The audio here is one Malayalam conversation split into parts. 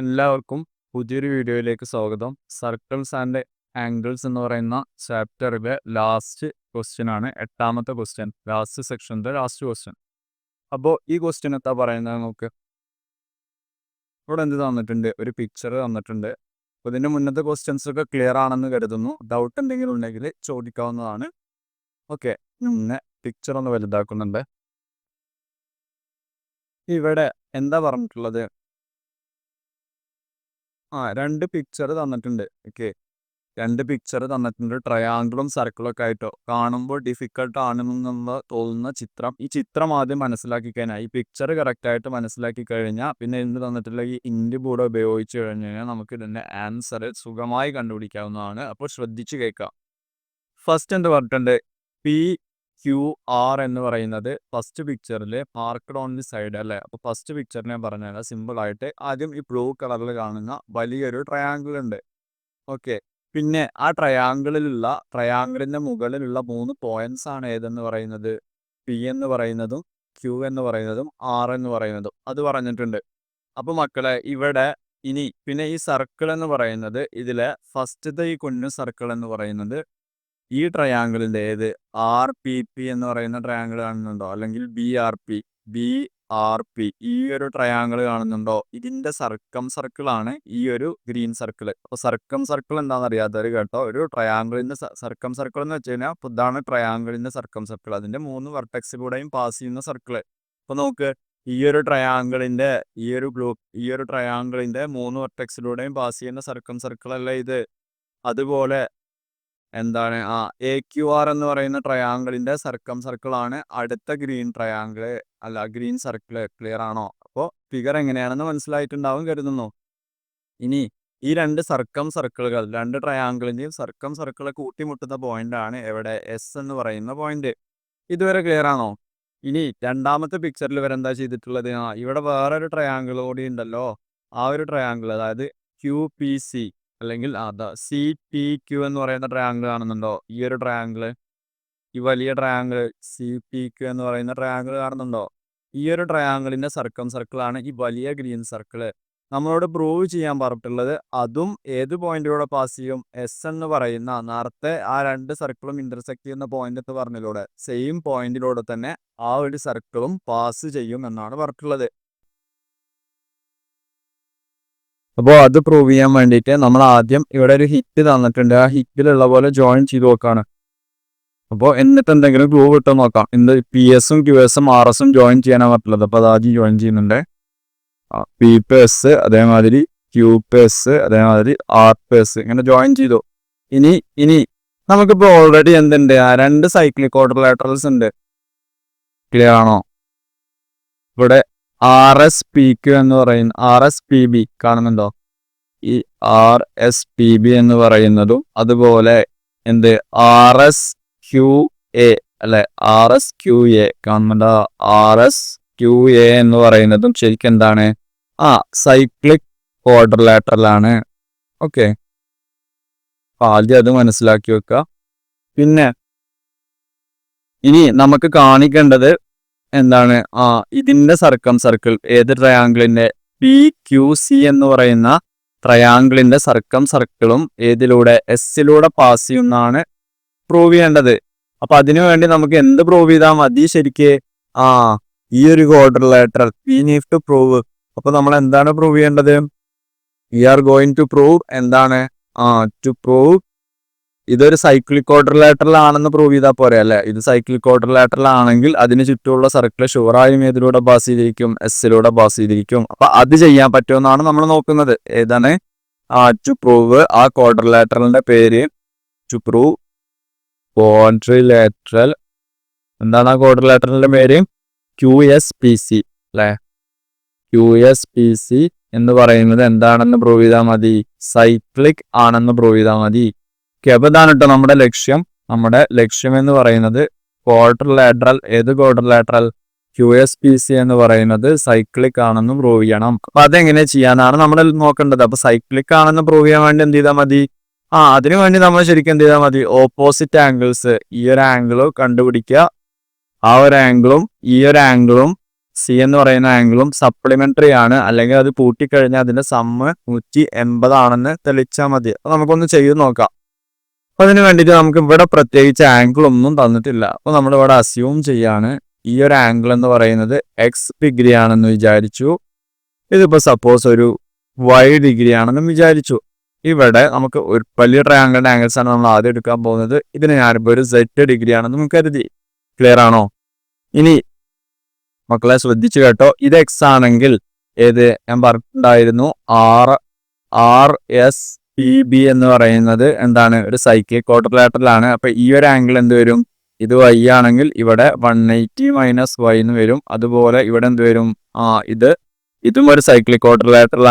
എല്ലാവർക്കും പുതിയൊരു വീഡിയോയിലേക്ക് സ്വാഗതം. സർക്കിൾസ് ആൻഡ് ആംഗിൾസ് എന്ന് പറയുന്ന ചാപ്റ്ററിലെ ലാസ്റ്റ് ക്വസ്റ്റ്യൻ ആണ് എട്ടാമത്തെ ക്വസ്റ്റ്യൻ ലാസ്റ്റ് സെക്ഷന്റെ ലാസ്റ്റ് ക്വസ്റ്റ്യൻ അപ്പോൾ ഈ ക്വസ്റ്റ്യൻ എത്താ പറയുന്നത് നമുക്ക് ഇവിടെ എന്ത് തന്നിട്ടുണ്ട്? ഒരു പിക്ചർ തന്നിട്ടുണ്ട്. അപ്പോൾ ഇതിന്റെ മുന്നത്തെ ക്വസ്റ്റ്യൻസ് ഒക്കെ ക്ലിയർ ആണെന്ന് കരുതുന്നു. ഡൗട്ട് എന്തെങ്കിലും ഉണ്ടെങ്കിൽ ചോദിക്കാവുന്നതാണ്. ഓക്കെ പിന്നെ പിക്ചർ ഒന്ന് വലുതാക്കുന്നുണ്ട്. ഇവിടെ എന്താ പറഞ്ഞിട്ടുള്ളത്? ആ രണ്ട് പിക്ചർ തന്നിട്ടുണ്ട്. ഓക്കെ. രണ്ട് പിക്ചർ തന്നിട്ടുണ്ട്. ട്രയാങ്കിളും സർക്കിളും ഒക്കെ ആയിട്ടോ. കാണുമ്പോൾ ഡിഫിക്കൾട്ട് ആണെന്നുള്ള തോന്നുന്ന ചിത്രം. ഈ ചിത്രം ആദ്യം മനസ്സിലാക്കി കഴിഞ്ഞാൽ ഈ പിക്ചർ കറക്റ്റ് ആയിട്ട് മനസ്സിലാക്കി കഴിഞ്ഞാൽ പിന്നെ എന്ത് തന്നിട്ടുള്ള ഈ ഇൻഡി ബോർഡ് ഉപയോഗിച്ച് കഴിഞ്ഞ് കഴിഞ്ഞാൽ നമുക്ക് ഇതിന്റെ ആൻസർ സുഖമായി കണ്ടുപിടിക്കാവുന്നതാണ്. അപ്പോൾ ശ്രദ്ധിച്ചു കേൾക്കാം. ഫസ്റ്റ് എന്ത് പറഞ്ഞിട്ടുണ്ട്? പി ക്യു ആർ എന്ന് പറയുന്നത് ഫസ്റ്റ് പിക്ചറിൽ മാർക്കഡ് ഓൺ ദി സൈഡ് അല്ലേ? അപ്പോൾ ഫസ്റ്റ് പിക്ചറിനെ പറഞ്ഞാൽ സിമ്പിൾ ആയിട്ട് ആദ്യം ഈ ബ്ലൂ കളറിൽ കാണുന്ന വലിയൊരു ട്രയാങ്കിൾ ഉണ്ട്. ഓക്കെ പിന്നെ ആ ട്രയാങ്കിളിലുള്ള ട്രയാങ്കിളിന്റെ മുകളിലുള്ള മൂന്ന് പോയിന്റ്സ് ആണ് ഏതെന്ന് പറയുന്നത്? പി എന്ന് പറയുന്നതും ക്യൂ എന്ന് പറയുന്നതും ആർ എന്ന് പറയുന്നതും. അത് പറഞ്ഞിട്ടുണ്ട്. അപ്പോൾ മക്കളെ ഇവിടെ ഇനി പിന്നെ ഈ സർക്കിൾ എന്ന് പറയുന്നത് ഇതിലെ ഫസ്റ്റത്തെ ഈ കുഞ്ഞു സർക്കിൾ എന്ന് പറയുന്നത് ഈ ട്രയാങ്കിളിന്റെ ഏത്? ആർ പി പി എന്ന് പറയുന്ന ട്രയാങ്കിൾ കാണുന്നുണ്ടോ? അല്ലെങ്കിൽ B R P B R P ഈ ഒരു ട്രയാങ്കിൾ കാണുന്നുണ്ടോ? ഇതിന്റെ സർക്കം സർക്കിൾ ആണ് ഈ ഒരു ഗ്രീൻ സർക്കിൾ അപ്പോൾ സർക്കം സർക്കിൾ എന്താണെന്ന് അറിയാത്തവർ കേട്ടോ ഒരു ട്രയാങ്കിളിന്റെ സർക്കം സർക്കിൾ എന്ന് വെച്ച് കഴിഞ്ഞാൽ ഇതാണ് ട്രയാങ്കിളിന്റെ സർക്കം സർക്കിൾ അതിന്റെ മൂന്ന് വെർട്ടെക്സിലൂടെയും പാസ് ചെയ്യുന്ന സർക്കിൾ അപ്പോൾ നോക്ക് ഈ ഒരു ട്രയാങ്കിളിന്റെ ഈ ഒരു ബ്ലൂ ഈ ഒരു ട്രയാങ്കിളിന്റെ മൂന്ന് വെർട്ടക്സിലൂടെയും പാസ് ചെയ്യുന്ന സർക്കം സർക്കിൾ അല്ല ഇത്? അതുപോലെ എന്താണ് ആ എ ക്യു ആർ എന്ന് പറയുന്ന ട്രയാങ്കിളിന്റെ സർക്കം സർക്കിൾ ആണ് അടുത്ത ഗ്രീൻ ട്രയാങ്കിൾ അല്ല ഗ്രീൻ സർക്കിൾ ക്ലിയർ ആണോ? അപ്പോൾ ഫിഗർ എങ്ങനെയാണെന്ന് മനസ്സിലായിട്ടുണ്ടാവും കരുതുന്നു. ഇനി ഈ രണ്ട് സർക്കം സർക്കിളുകൾ രണ്ട് ട്രയാങ്കിളിന്റെയും സർക്കം സർക്കിൾ കൂട്ടിമുട്ടുന്ന പോയിന്റ് ആണ് എവിടെ എസ് എന്ന് പറയുന്ന പോയിന്റ് ഇതുവരെ ക്ലിയർ ആണോ? ഇനി രണ്ടാമത്തെ പിക്ചറിൽ വരെ എന്താ ചെയ്തിട്ടുള്ളത്? ആ ഇവിടെ വേറൊരു ട്രയാങ്കിൾ കൂടി ഉണ്ടല്ലോ. ആ ഒരു ട്രയാങ്കിൾ അതായത് ക്യു പി സി അല്ലെങ്കിൽ അത് സി പി ക്യു എന്ന് പറയുന്ന ട്രയാങ്കിൾ കാണുന്നുണ്ടോ? ഈ ഒരു ട്രയാങ്കിൾ ഈ വലിയ ട്രയാങ്കിൾ സി പി ക്യു എന്ന് പറയുന്ന ട്രയാങ്കിൾ കാണുന്നുണ്ടോ? ഈ ഒരു ട്രയാങ്കിളിന്റെ സർക്കം സർക്കിളാണ് ഈ വലിയ ഗ്രീൻ സർക്കിൾ നമ്മളോട് പ്രൂവ് ചെയ്യാൻ പറഞ്ഞിട്ടുള്ളത് അതും ഏത് പോയിന്റിലൂടെ പാസ് ചെയ്യും? എസ് എന്ന് പറയുന്ന നേരത്തെ ആ രണ്ട് സർക്കിളും ഇന്റർസെക്ട് ചെയ്യുന്ന പോയിന്റ് എന്ന് പറഞ്ഞതിലൂടെ സെയിം പോയിന്റിലൂടെ തന്നെ ആ ഒരു സർക്കിളും പാസ് ചെയ്യും എന്നാണ് പറഞ്ഞിട്ടുള്ളത്. അപ്പോൾ അത് പ്രൂവ് ചെയ്യാൻ വേണ്ടിയിട്ട് നമ്മൾ ആദ്യം ഇവിടെ ഒരു ഹിറ്റ് തന്നിട്ടുണ്ട്. ആ ഹിറ്റിലുള്ള പോലെ ജോയിൻ ചെയ്ത് നോക്കാണ്. അപ്പോൾ എന്നിട്ട് എന്തെങ്കിലും ഗ്ലൂ കിട്ടാൻ നോക്കാം. എന്ത് പി എസും ക്യു എസും ആർ എസും ജോയിൻ ചെയ്യാനാണ് പറ്റുള്ളത്. അപ്പോൾ അത് ആദ്യം ജോയിൻ ചെയ്യുന്നുണ്ട്. പി പി എസ് അതേമാതിരി ക്യൂ പി എസ് അതേമാതിരി ആർ പി എസ് ഇങ്ങനെ ജോയിൻ ചെയ്തു. ഇനി ഇനി നമുക്കിപ്പോൾ ഓൾറെഡി എന്തുണ്ട്? ആ രണ്ട് സൈക്ലിക് ഓർഡർ ലാറ്ററൽസ് ഉണ്ട്. ക്ലിയർ ആണോ? ഇവിടെ ആർ എസ് പി ക്യു എന്ന് പറയുന്ന ആർ എസ് പി ബി കാണുന്നുണ്ടോ? ഈ ആർ എസ് പി ബി എന്ന് പറയുന്നതും അതുപോലെ എന്ത്? ആർ എസ് ക്യു എ അല്ലെ? ആർ എസ് ക്യു എ കാണുന്നുണ്ടോ. ആർ എസ് ക്യു എ എന്ന് പറയുന്നതും ശരിക്കും എന്താണ്? ആ സൈക്ലിക് ആണ് ഓക്കെ. ആദ്യം അത് മനസ്സിലാക്കി വെക്കുക പിന്നെ ഇനി നമുക്ക് കാണിക്കേണ്ടത് എന്താണ്? ആ ഇതിന്റെ സർക്കം സർക്കിൾ ഏത് ട്രയാങ്കിളിന്റെ പി ക്യു സി എന്ന് പറയുന്ന ട്രയാങ്കിളിന്റെ സർക്കം സർക്കിളും ഏതിലൂടെ? എസിലൂടെ പാസ് ചെയ്യുന്നതാണ് പ്രൂവ് ചെയ്യേണ്ടത്. അപ്പൊ അതിനു വേണ്ടി നമുക്ക് എന്ത് പ്രൂവ് ചെയ്താൽ മതി ശരിക്ക്? ആ ഈ ഒരു quadrilateral we need to prove അപ്പൊ നമ്മൾ എന്താണ് പ്രൂവ് ചെയ്യേണ്ടത്? We are going to prove എന്താണ്? ആ ടു പ്രൂവ് ഇതൊരു സൈക്ലിക് ക്വാഡ്രിലേറ്ററൽ ആണെന്ന് പ്രൂവ് ചെയ്താൽ പോരെ അല്ലെ? ഇത് സൈക്ലിക് ക്വാഡ്രിലേറ്ററൽ ആണെങ്കിൽ അതിന് ചുറ്റുമുള്ള സർക്കിൾ ഷുവറായും ഏതിലൂടെ പാസ് ചെയ്തിരിക്കും എസിലൂടെ പാസ് ചെയ്തിരിക്കും. അപ്പൊ അത് ചെയ്യാൻ പറ്റുമെന്നാണ് നമ്മൾ നോക്കുന്നത്. ഏതാണ്? ടു പ്രൂവ് ആ ക്വാഡ്രിലേറ്ററലിന്റെ പേര് ടു പ്രൂവ് ക്വാഡ്രിലേറ്ററൽ എന്താണ് ആ ക്വാഡ്രിലേറ്ററലിന്റെ പേര്? ക്യു എസ് പി സി അല്ലെ? ക്യു എസ് പി സി എന്ന് പറയുന്നത് എന്താണെന്ന് പ്രൂവ് ചെയ്താൽ മതി? സൈക്ലിക് ആണെന്ന് പ്രൂവ് ചെയ്താൽ മതി. അപ്പൊ ഇതാണ് കേട്ടോ നമ്മുടെ ലക്ഷ്യം നമ്മുടെ ലക്ഷ്യം എന്ന് പറയുന്നത് ക്വാർട്ടർ ലാറ്ററൽ ഏത് quadrilateral Q S P C എന്ന് പറയുന്നത് സൈക്ലിക് ആണെന്ന് പ്രൂവ് ചെയ്യണം. അപ്പൊ അതെങ്ങനെ ചെയ്യാനാണ് നമ്മൾ നോക്കേണ്ടത്. അപ്പൊ സൈക്ലിക് ആണെന്ന് പ്രൂവ് ചെയ്യാൻ വേണ്ടി എന്ത് ചെയ്താൽ മതി? ആ അതിനു വേണ്ടി നമ്മൾ ശരിക്കും എന്ത് ചെയ്താൽ മതി? ഓപ്പോസിറ്റ് ആംഗിൾസ് ഈ ഒരു ആംഗിൾ കണ്ടുപിടിക്കുക. ആ ഒരു ആംഗിളും ഈ ഒരു ആംഗിളും സി എന്ന് പറയുന്ന ആംഗിളും സപ്ലിമെന്ററി ആണ്. അല്ലെങ്കിൽ അത് കൂട്ടിക്കഴിഞ്ഞാൽ അതിന്റെ സമ്മ് നൂറ്റി എൺപതാണെന്ന് തെളിച്ചാൽ മതി. നമുക്കൊന്ന് ചെയ്ത് നോക്കാം. അതിന് വേണ്ടിയിട്ട് നമുക്ക് ഇവിടെ പ്രത്യേകിച്ച് ആംഗിൾ ഒന്നും തന്നിട്ടില്ല. അപ്പൊ നമ്മൾ ഇവിടെ അസ്യൂം ചെയ്യാണ് ഈ ഒരു ആംഗിൾ എന്ന് പറയുന്നത് എക്സ് ഡിഗ്രി ആണെന്ന് വിചാരിച്ചു. ഇതിപ്പോ സപ്പോസ് ഒരു വൈ ഡിഗ്രി ആണെന്നും വിചാരിച്ചു. ഇവിടെ നമുക്ക് ഒരു വലിയ ട്രയാങ്കിളിന്റെ ആംഗിൾസ് ആണ് നമ്മൾ ആദ്യം എടുക്കാൻ പോകുന്നത്. ഇതിന് ഞാനിപ്പോ ഒരു സെറ്റ് ഡിഗ്രി ആണെന്ന് കരുതി. ക്ലിയർ ആണോ? ഇനി മക്കളെ ശ്രദ്ധിച്ചു കേട്ടോ. ഇത് എക്സ് ആണെങ്കിൽ ഏത്? ഞാൻ പറഞ്ഞിട്ടുണ്ടായിരുന്നു. R R S P B എന്ന് പറയുന്നത് എന്താണ്? ഒരു സൈക്കിൾ ആണ്. അപ്പൊ ഈ ഒരു ആംഗിൾ എന്ത് വരും? ഇത് വൈ ആണെങ്കിൽ ഇവിടെ വൺ എയ്റ്റി മൈനസ് വൈ എന്ന് വരും. അതുപോലെ ഇവിടെ എന്ത് വരും? ആ ഇത് ഇതും ഒരു സൈക്കിൾ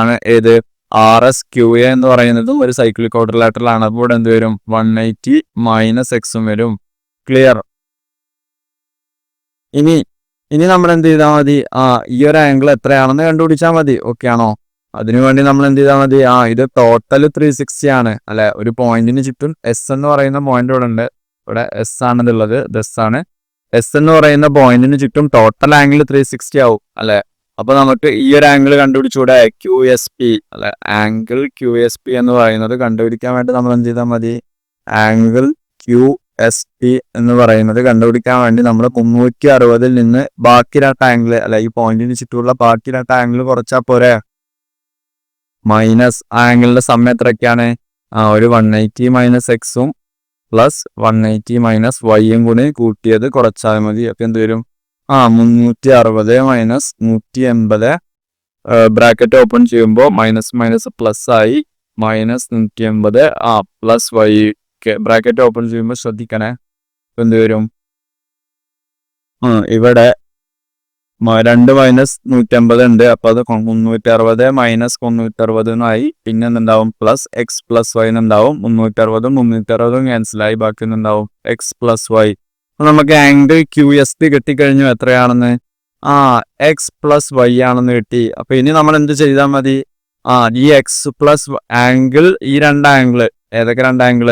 ആണ്. ഏത്? ആർ എസ് ക്യു എ എന്ന് പറയുന്നതും ഒരു സൈക്കിൾ ആണ്. അപ്പോൾ ഇവിടെ എന്ത് വരും? വൺ എയ്റ്റി മൈനസ് എക്സും വരും. ക്ലിയർ ഇനി ഇനി നമ്മൾ എന്ത് ചെയ്താൽ മതി? ആ ഈ ഒരു ആംഗിൾ എത്രയാണെന്ന് കണ്ടുപിടിച്ചാൽ മതി. ഓക്കെ ആണോ? അതിനുവേണ്ടി നമ്മൾ എന്ത് ചെയ്താൽ മതി? ആ ഇത് ടോട്ടൽ ത്രീ സിക്സ്റ്റി ആണ്. അല്ലെ? ഒരു പോയിന്റിന് ചുറ്റും എസ് എന്ന് പറയുന്ന പോയിന്റ് ഇവിടെ ഉണ്ട്. ഇവിടെ എസ് ആണെന്നുള്ളത് ദസ് ആണ്. എസ് എന്ന് പറയുന്ന പോയിന്റിന് ചുറ്റും ടോട്ടൽ ആംഗിൾ ത്രീ സിക്സ്റ്റി ആവും. അല്ലെ? അപ്പൊ നമുക്ക് ഈ ഒരു ആംഗിൾ കണ്ടുപിടിച്ചൂടെ ക്യു എസ് പി അല്ലെ? ആംഗിൾ ക്യു എസ് പി എന്ന് പറയുന്നത് കണ്ടുപിടിക്കാൻ വേണ്ടി നമ്മൾ എന്ത് ചെയ്താൽ മതി? ആംഗിൾ ക്യു എസ് പി എന്ന് പറയുന്നത് കണ്ടുപിടിക്കാൻ വേണ്ടി നമ്മൾ മുന്നൂറ്റി അറുപതിൽ നിന്ന് ബാക്കി രണ്ട് ആംഗിൾ അല്ലെ? ഈ പോയിന്റിന് ചുറ്റുമുള്ള ബാക്കി രണ്ട് ആംഗിൾ കുറച്ചാൽ പോരെ? മൈനസ് ആംഗിളിന്റെ സമയം എത്രയൊക്കെയാണ്? ആ ഒരു വൺ എയ്റ്റി മൈനസ് എക്സും പ്ലസ് വൺ എയ്റ്റി മൈനസ് വൈയും കൂടി കൂട്ടിയത് കുറച്ചാൽ മതി. അപ്പൊ എന്ത് വരും? ആ മുന്നൂറ്റി അറുപത് മൈനസ് നൂറ്റി എൺപത് ബ്രാക്കറ്റ് ഓപ്പൺ ചെയ്യുമ്പോൾ മൈനസ് മൈനസ് പ്ലസ് ആയി മൈനസ് നൂറ്റി എൺപത് ആ പ്ലസ് വൈ ബ്രാക്കറ്റ് ഓപ്പൺ ചെയ്യുമ്പോൾ ശ്രദ്ധിക്കണേ. എന്ത് വരും? ഇവിടെ രണ്ട് മൈനസ് നൂറ്റമ്പത് ഉണ്ട്. അപ്പൊ അത് മുന്നൂറ്റി അറുപത് മൈനസ് മുന്നൂറ്റി അറുപത് എന്നായി പിന്നെ എന്തുണ്ടാവും? പ്ലസ് എക്സ് പ്ലസ് വൈ എന്നുണ്ടാവും മുന്നൂറ്റി അറുപതും മുന്നൂറ്റി അറുപതും ക്യാൻസലായി ബാക്കി എന്തുണ്ടാവും? എക്സ് പ്ലസ് വൈ നമുക്ക് ആംഗിൾ ക്യു എസ് ടി കിട്ടിക്കഴിഞ്ഞു. എത്രയാണെന്ന്? ആ എക്സ് പ്ലസ് വൈ ആണെന്ന് കിട്ടി. അപ്പൊ ഇനി നമ്മൾ എന്ത് ചെയ്താൽ മതി? ആ ഈ എക്സ് പ്ലസ് ആംഗിൾ ഈ രണ്ട് ആംഗിൾ ഏതൊക്കെ രണ്ട് ആംഗിൾ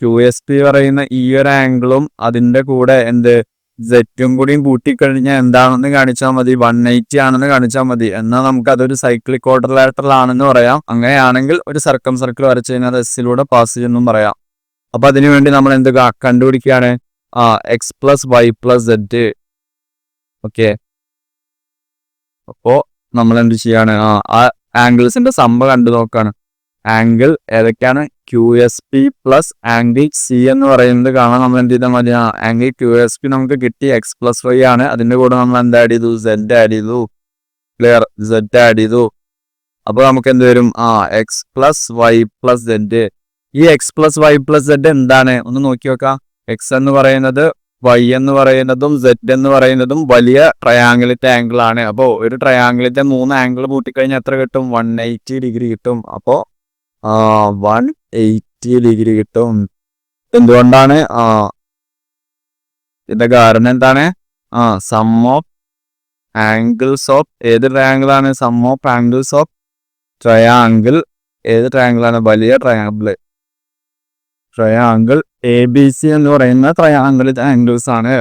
ക്യു എസ് പി പറയുന്ന ഈ ഒരു ആംഗിളും അതിന്റെ കൂടെ എന്ത്? സെറ്റും കൂടിയും കൂട്ടിക്കഴിഞ്ഞാൽ എന്താണെന്ന് കാണിച്ചാൽ മതി. വൺ എയ്റ്റി ആണെന്ന് കാണിച്ചാൽ മതി. എന്നാൽ നമുക്ക് അതൊരു സൈക്ലിക് ലാറ്ററൽ ആണെന്ന് പറയാം. അങ്ങനെയാണെങ്കിൽ ഒരു സർക്കം സർക്കിൾ വരച്ചു കഴിഞ്ഞാൽ എസ്സിലൂടെ പാസ് ചെയ്യുന്നു പറയാം. അപ്പൊ അതിനുവേണ്ടി നമ്മൾ എന്ത് കണ്ടുപിടിക്കുകയാണ് ആ X plus Y plus Z okay അപ്പോ നമ്മൾ എന്ത് ചെയ്യാണ്? ആ ആംഗിൾസിന്റെ സംഭവം കണ്ടു നോക്കാണ്. ആംഗിൾ ഏതൊക്കെയാണ്? Q S P plus angle C എന്ന് പറയുന്നത് കാണാൻ നമ്മൾ എന്ത് ചെയ്താൽ മതി? ആംഗിൾ ക്യു എസ് പി നമുക്ക് കിട്ടി. എക്സ് പ്ലസ് വൈ ആണ്. അതിന്റെ കൂടെ നമ്മൾ എന്ത് ആഡ് ചെയ്തു? സെഡ് ആഡ് ചെയ്തു. ക്ലിയർ സെഡ് ആഡ് ചെയ്തു. അപ്പൊ നമുക്ക് എന്ത് വരും? ആ X plus Y plus Z ഈ X plus Y plus Z എന്താണ്? ഒന്ന് നോക്കി നോക്കാം. എക്സ് എന്ന് പറയുന്നത് വൈ എന്ന് പറയുന്നതും സെഡ് എന്ന് പറയുന്നതും വലിയ ട്രയാങ്കിളിന്റെ ആംഗിൾ ആണ്. അപ്പോൾ ഒരു ട്രയാങ്കിളിന്റെ മൂന്ന് ആംഗിൾ കൂട്ടിക്കഴിഞ്ഞാൽ എത്ര കിട്ടും? വൺ എയ്റ്റി ഡിഗ്രി കിട്ടും. അപ്പോൾ വൺ എയ്റ്റി ഡിഗ്രി കിട്ടും. എന്തുകൊണ്ടാണ്? ആ ഇതിന്റെ കാരണം എന്താണ്? ആ സം ഓഫ് ആംഗിൾസ് ഓഫ് ഏത് ട്രയാങ്കിൾ ആണ്? Sum of angles of triangle ഏത് ട്രയാങ്കിൾ ആണ്? വലിയ triangle triangle A B C എന്ന് പറയുന്ന ട്രയാങ്കിൾ ആംഗിൾസ് ആണ്.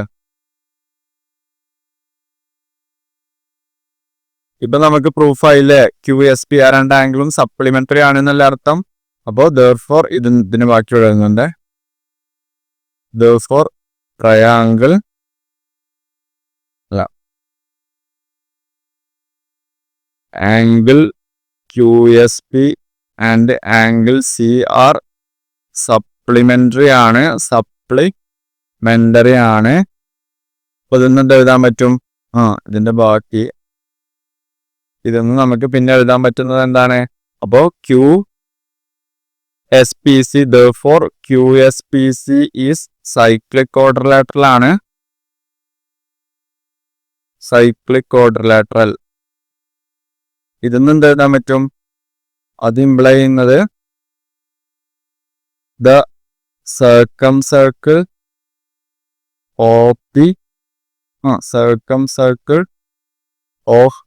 ഇപ്പൊ നമുക്ക് പ്രൂഫ് ആയില്ലേ? ക്യു എസ് പി ആ രണ്ട് ആംഗിളും സപ്ലിമെന്ററി ആണെന്നല്ല അർത്ഥം. അപ്പോ ദർ ഫോർ ഇത് ഇതിന് ബാക്കി എഴുതുന്നുണ്ട് ദർ ഫോർ ട്രയാങ്കിൾ അല്ല. Angle Q S P and angle C R supplementary ആണ് സപ്ലിമെന്ററി ആണ്. അപ്പൊ ഇതൊന്നും എഴുതാൻ പറ്റും? ആ ഇതിന്റെ ബാക്കി. ഇതൊന്നും നമുക്ക് പിന്നെ എഴുതാൻ പറ്റുന്നത് എന്താണ്? അപ്പോൾ Q S P C therefore Q S P C is cyclic quadrilateral ആണ് സൈക്ലിക് ക്വാഡ്രിലാറ്ററൽ ഇതൊന്നും എന്ത് എഴുതാൻ പറ്റും? അത് ഇംപ്ലൈ ചെയ്യുന്നത് the circumcircle of the circumcircle of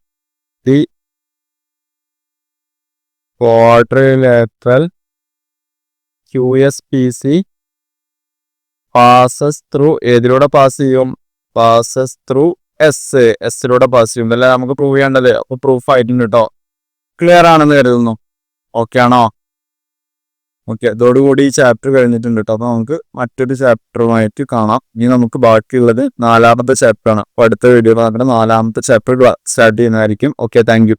the P C passes through ഏതിലൂടെ pass ചെയ്യും? പാസസ് ത്രൂ എസ് എസിലൂടെ പാസ് ചെയ്യും. അല്ലെ നമുക്ക് പ്രൂവ് ചെയ്യേണ്ടത്. അപ്പൊ പ്രൂഫ് ആയിട്ടുണ്ട് കേട്ടോ ക്ലിയർ ആണെന്ന് കരുതുന്നു. ഓക്കെ ആണോ? ഓക്കെ അതോടുകൂടി ഈ ചാപ്റ്റർ കഴിഞ്ഞിട്ടുണ്ട് കേട്ടോ അപ്പൊ നമുക്ക് മറ്റൊരു ചാപ്റ്ററുമായിട്ട് കാണാം. ഇനി നമുക്ക് ബാക്കിയുള്ളത് നാലാമത്തെ ചാപ്റ്റർ ആണ്. അപ്പൊ അടുത്ത വീഡിയോ നാലാമത്തെ ചാപ്റ്റർ സ്റ്റാർട്ട് ചെയ്യുന്നതായിരിക്കും. Okay thank